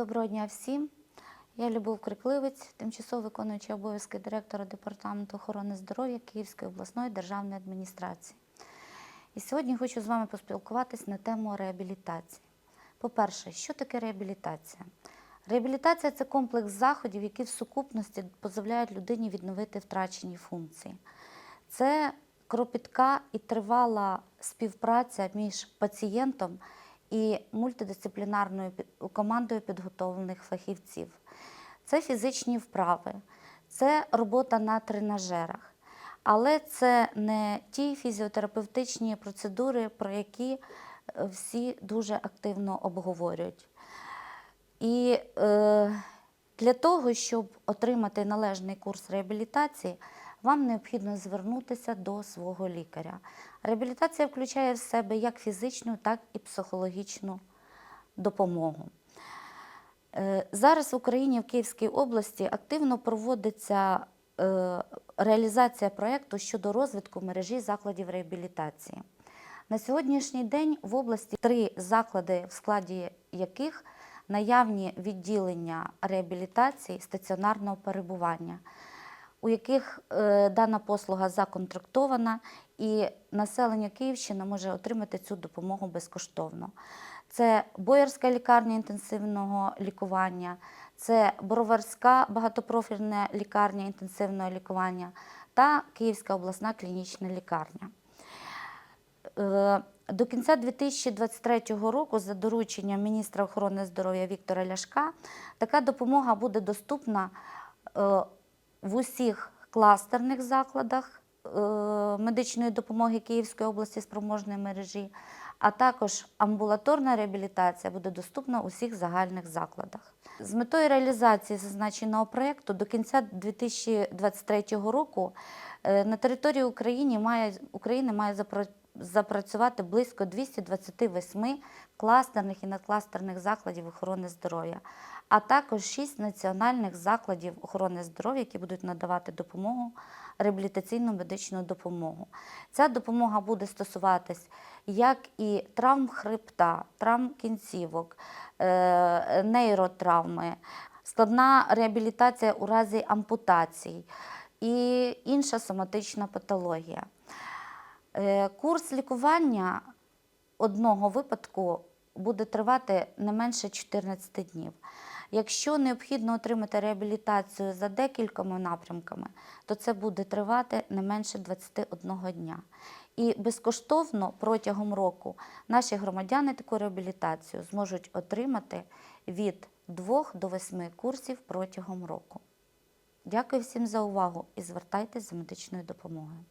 Доброго дня всім. Я Любов Крикливець, тимчасово виконуючий обов'язки директора департаменту охорони здоров'я Київської обласної державної адміністрації. І сьогодні хочу з вами поспілкуватись на тему реабілітації. По-перше, що таке реабілітація? Реабілітація це комплекс заходів, які в сукупності дозволяють людині відновити втрачені функції. Це кропітка і тривала співпраця між пацієнтом і мультидисциплінарною командою підготовлених фахівців. Це фізичні вправи, це робота на тренажерах. Але це не ті фізіотерапевтичні процедури, про які е, всі дуже активно обговорюють. І е, для того, щоб отримати належний курс реабілітації, вам необхідно звернутися до свого лікаря. Реабілітація включає в себе як фізичну, так і психологічну допомогу. Е, Зараз в Україні в Київській області активно проводиться е, реалізація проєкту щодо розвитку мережі закладів реабілітації. На сьогоднішній день в області три заклади, в складі яких наявні відділення реабілітації стаціонарного перебування, у яких е, дана послуга законтрактована, і населення Київщини може отримати цю допомогу безкоштовно. Це Боярська лікарня інтенсивного лікування, це Броварська багатопрофільна лікарня інтенсивного лікування та Київська обласна клінічна лікарня. Е, До кінця 2023 року, за дорученням міністра охорони здоров'я Віктора Ляшка, така допомога буде доступна е, в усіх кластерних закладах е, медичної допомоги Київської області спроможної мережі, а також амбулаторна реабілітація буде доступна у всіх загальних закладах. З метою реалізації зазначеного проєкту до кінця 2023 року е, на території України має, України має запра- запрацювати близько 228 кластерних і надкластерних закладів охорони здоров'я, а також 6 національних закладів охорони здоров'я, які будуть надавати допомогу, реабілітаційну медичну допомогу. Ця допомога буде стосуватись як і травм хребта, травм кінцівок, е, нейротравми, складна реабілітація у разі ампутацій і інша соматична патологія. Е, Курс лікування одного випадку буде тривати не менше 14 днів. Якщо необхідно отримати реабілітацію за декількома напрямками, то це буде тривати не менше 21 дня. І безкоштовно протягом року наші громадяни таку реабілітацію зможуть отримати від 2 до 8 курсів протягом року. Дякую всім за увагу і звертайтесь за медичною допомогою.